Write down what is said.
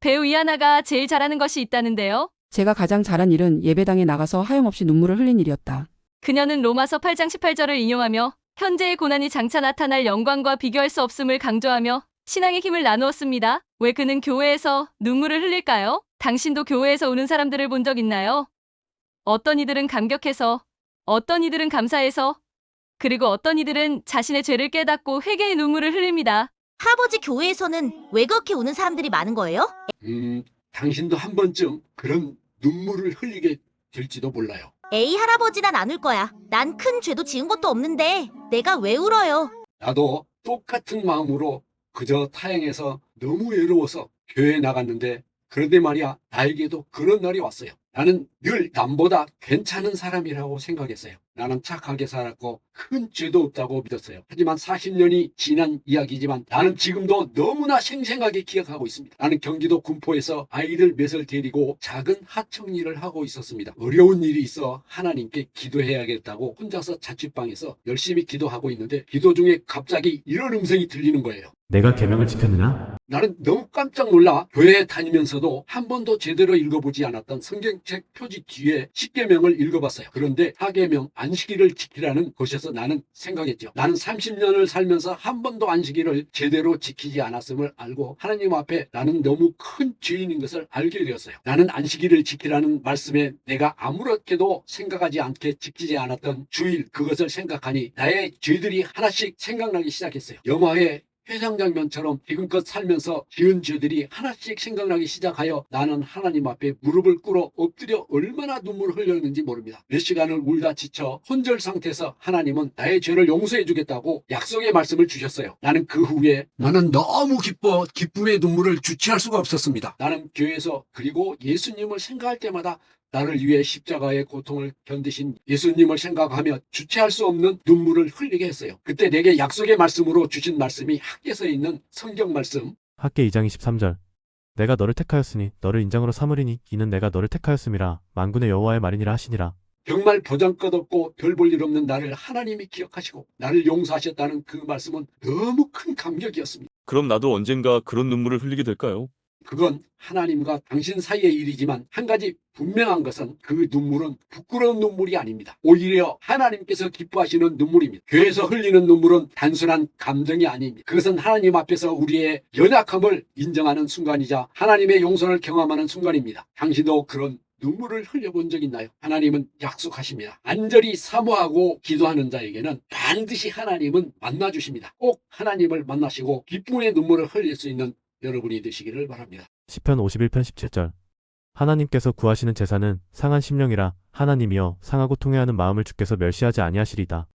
배우 이하나가 제일 잘하는 것이 있다는데요. 제가 가장 잘한 일은 예배당에 나가서 하염없이 눈물을 흘린 일이었다. 그녀는 로마서 8장 18절을 인용하며 현재의 고난이 장차 나타날 영광과 비교할 수 없음을 강조하며 신앙의 힘을 나누었습니다. 왜 그는 교회에서 눈물을 흘릴까요? 당신도 교회에서 우는 사람들을 본 적 있나요? 어떤 이들은 감격해서, 어떤 이들은 감사해서, 그리고 어떤 이들은 자신의 죄를 깨닫고 회개의 눈물을 흘립니다. 할아버지 교회에서는 왜 그렇게 우는 사람들이 많은 거예요? 음, 당신도 한 번쯤 그런 눈물을 흘리게 될지도 몰라요. 에이 할아버지 난 안 울 거야. 난 큰 죄도 지은 것도 없는데 내가 왜 울어요? 나도 똑같은 마음으로 그저 타행해서 너무 외로워서 교회에 나갔는데 그런데 말이야 나에게도 그런 날이 왔어요. 나는 늘 남보다 괜찮은 사람이라고 생각했어요. 나는 착하게 살았고 큰 죄도 없다고 믿었어요. 하지만 40년이 지난 이야기지만 나는 지금도 너무나 생생하게 기억하고 있습니다. 나는 경기도 군포에서 아이들 몇을 데리고 작은 하청 일을 하고 있었습니다. 어려운 일이 있어 하나님께 기도해야겠다고 혼자서 자취방에서 열심히 기도하고 있는데 기도 중에 갑자기 이런 음성이 들리는 거예요. 내가 계명을 지켰느냐? 나는 너무 깜짝 놀라 교회에 다니면서도 한 번도 제대로 읽어보지 않았던 성경책 표지 뒤에 10계명을 읽어봤어요. 그런데 4계명 안 식일을 지키라는 것에서 나는 생각했죠. 나는 30년을 살면서 한 번도 안식일을 제대로 지키지 않았음을 알고 하나님 앞에 나는 너무 큰 죄인인 것을 알게 되었어요. 나는 안식일을 지키라는 말씀에 내가 아무렇게도 생각하지 않게 지키지 않았던 주일 그것을 생각하니 나의 죄들이 하나씩 생각나기 시작했어요. 영화에 회상 장면처럼 지금껏 살면서 지은 죄들이 하나씩 생각나기 시작하여 나는 하나님 앞에 무릎을 꿇어 엎드려 얼마나 눈물을 흘렸는지 모릅니다. 몇 시간을 울다 지쳐 혼절 상태에서 하나님은 나의 죄를 용서해 주겠다고 약속의 말씀을 주셨어요. 나는 그 후에 나는 너무 기뻐 기쁨의 눈물을 주체할 수가 없었습니다. 나는 교회에서 그리고 예수님을 생각할 때마다 나를 위해 십자가의 고통을 견디신 예수님을 생각하며 주체할 수 없는 눈물을 흘리게 했어요. 그때 내게 약속의 말씀으로 주신 말씀이 학계서에 있는 성경 말씀 학계 2장 23절. 내가 너를 택하였으니 너를 인장으로 삼으리니 이는 내가 너를 택하였음이라 만군의 여호와의 말이니라 하시니라. 정말 보장껏 없고 별 볼 일 없는 나를 하나님이 기억하시고 나를 용서하셨다는 그 말씀은 너무 큰 감격이었습니다. 그럼 나도 언젠가 그런 눈물을 흘리게 될까요? 그건 하나님과 당신 사이의 일이지만 한 가지 분명한 것은 그 눈물은 부끄러운 눈물이 아닙니다. 오히려 하나님께서 기뻐하시는 눈물입니다. 교회에서 흘리는 눈물은 단순한 감정이 아닙니다. 그것은 하나님 앞에서 우리의 연약함을 인정하는 순간이자 하나님의 용서를 경험하는 순간입니다. 당신도 그런 눈물을 흘려본 적 있나요? 하나님은 약속하십니다. 안절히 사모하고 기도하는 자에게는 반드시 하나님은 만나주십니다. 꼭 하나님을 만나시고 기쁨의 눈물을 흘릴 수 있는 여러분이 되시기를 바랍니다. 시편 51편 17절. 하나님께서 구하시는 제사는 상한 심령이라 하나님이여 상하고 통회하는 마음을 주께서 멸시하지 아니하시리다.